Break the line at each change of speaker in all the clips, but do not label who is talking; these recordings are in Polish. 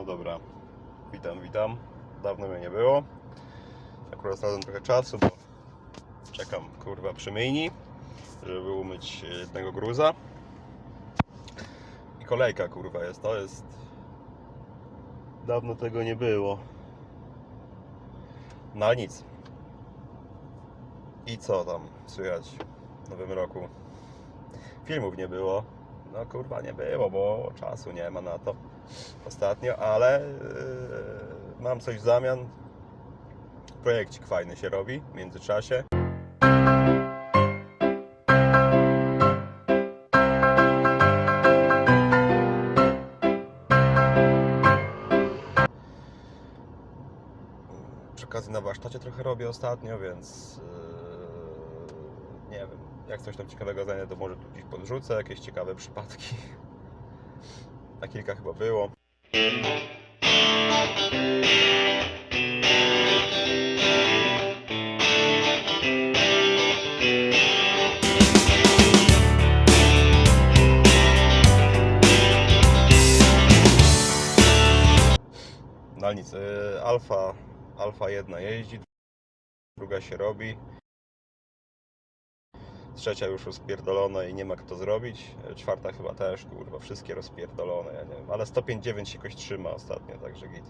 No dobra, witam, witam. Dawno mnie nie było. Akurat znalazłem trochę czasu, bo czekam kurwa przy myjni, żeby umyć jednego gruza. I kolejka kurwa jest, to jest... Dawno tego nie było. No nic. I co tam słychać w nowym roku? Filmów nie było. No kurwa nie było, bo czasu nie ma na to ostatnio, ale yy, mam coś w zamian. Projekcik fajny się robi w międzyczasie. Przy okazji na warsztacie trochę robię ostatnio, więc yy, nie wiem, jak coś tam ciekawego znajdę, to może tu gdzieś podrzucę, jakieś ciekawe przypadki. Na kilka chyba było. No nic, yy, alfa, alfa jedna jeździ, druga się robi. Trzecia już rozpierdolona i nie ma kto zrobić. Czwarta chyba też, kurwa, wszystkie rozpierdolone, ja nie wiem. Ale 105.9 się jakoś trzyma ostatnio, także git.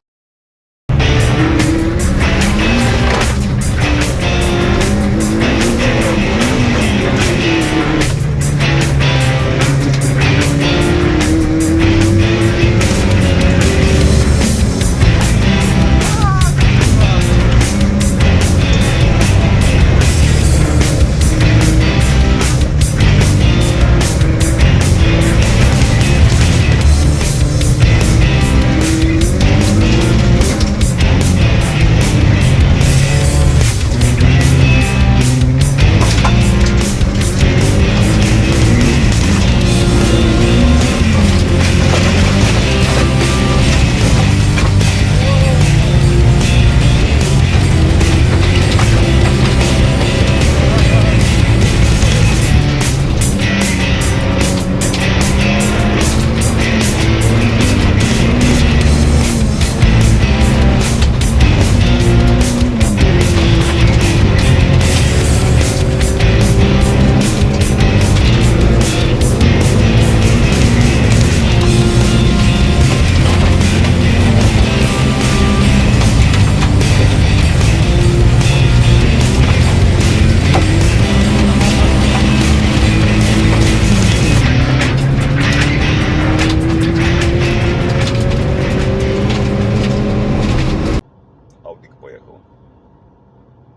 Pojechał.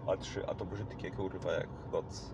A3, a to brzydkie kurwa jak noc.